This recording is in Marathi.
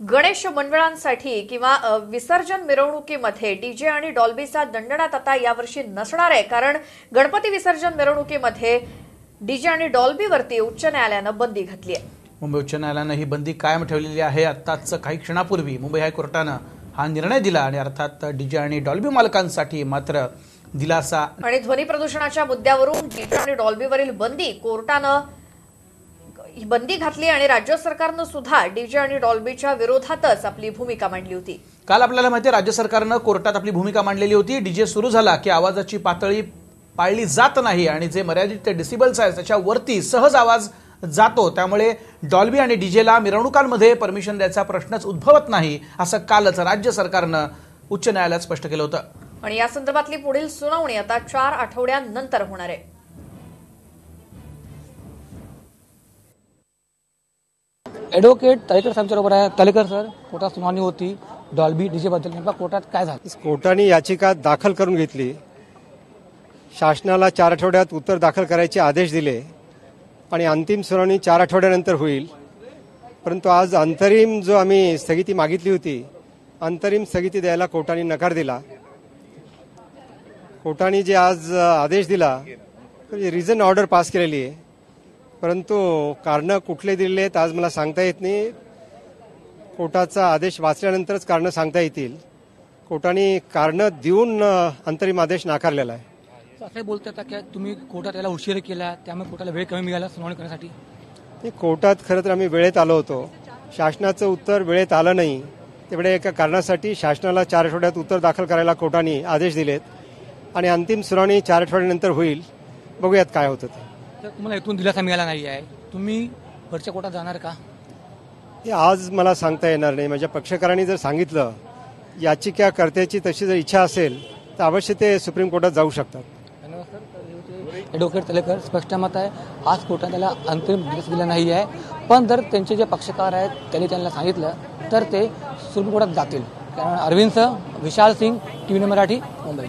गणेश मंडळांसाठी किंवा विसर्जन मिरवणुकीमध्ये डीजे आणि डॉल्बीचा दंडनात आता यावर्षी नसणार आहे. कारण गणपती विसर्जन मिरवणुकीमध्ये डीजे आणि डॉल्बीवरती उच्च न्यायालयानं बंदी घातली आहे. मुंबई उच्च न्यायालयानं ही बंदी कायम ठेवलेली आहे. आत्ताच काही क्षणापूर्वी मुंबई हायकोर्टानं हा निर्णय दिला आणि अर्थात डीजे आणि डॉल्बी मालकांसाठी मात्र दिलासा आणि ध्वनी प्रदूषणाच्या मुद्द्यावरून डीजे आणि डॉल्बीवरील बंदी कोर्टानं ही बंदी घातली आणि राज्य सरकारनं सुद्धा डीजे आणि डॉल्बीच्या विरोधातच आपली भूमिका मांडली होती. काल आपल्याला माहिती राज्य सरकारनं कोर्टात आपली भूमिका मांडलेली होती. डीजे सुरू झाला की आवाजाची पातळी पाळली जात नाही आणि जे मर्यादित डिसिबल्स आहेत त्याच्यावरती सहज आवाज जातो. त्यामुळे डॉल्बी आणि डीजेला मिरवणुकांमध्ये परमिशन द्यायचा प्रश्नच उद्भवत नाही असं कालच राज्य सरकारनं उच्च न्यायालयात स्पष्ट केलं होतं. आणि या संदर्भातली पुढील सुनावणी आता चार आठवड्यांनंतर होणार आहे. ॲडव्होकेट तलेकर साहेबच्याबरोबर आहे तलेकर सर कोर्टात सुनावणी होती. डॉल्बी डीजे बद्दल नेमका कोर्टात काय झालं? कोर्टाने याचिका दाखल करून घेतली. शासनाला चार आठवड्यात उत्तर दाखल करायचे आदेश दिले. आणि अंतिम सुनावणी चार आठवड्यानंतर होईल. परंतु आज अंतरिम जो आम्ही स्थगिती मागितली होती अंतरिम स्थगिती द्यायला कोर्टाने नकार दिला. कोर्टाने जे आज आदेश दिला रिझन ऑर्डर पास केलेली आहे. परंतु कारणं कुठले दिलेले आहेत आज मला सांगता येत नाही. कोर्टाचा आदेश वाचल्यानंतरच कारणं सांगता येतील. कोर्टाने कारणं देऊन अंतरिम आदेश नाकारलेला आहे. असं बोलतात की? तुम्ही कोर्टात याला उशीर केला त्यामुळे कोर्टाला वेळ कमी मिळाला सुनावणी करण्यासाठी? नाही, कोर्टात खरं तर आम्ही वेळेत आलो होतो. शासनाचं उत्तर वेळेत आलं नाही. तेवढ्या एका कारणासाठी शासनाला चार आठवड्यात उत्तर दाखल करायला कोर्टाने आदेश दिलेत. आणि अंतिम सुनावणी चार आठवड्यानंतर होईल. बघूयात काय होतं ते. तर तुम्हाला इथून दिलासा मिळाला नाही आहे. तुम्ही वरच्या कोर्टात जाणार का? हे आज मला सांगता येणार नाही. माझ्या पक्षकारांनी जर सांगितलं याचिकाकर्त्याची तशी जर इच्छा असेल तर अवश्य ते सुप्रीम कोर्टात जाऊ शकतात. धन्यवाद सर. तर हे होते ॲडव्होकेट तलेकर. स्पष्ट मत आहे आज कोर्टाने त्याला अंतिम दिवस दिला नाही आहे. पण जर त्यांचे जे पक्षकार आहेत त्यांनी त्यांना सांगितलं तर ते सुप्रीम कोर्टात जातील. कारण Arvind sir Vishal Singh T V Marathi Mumbai.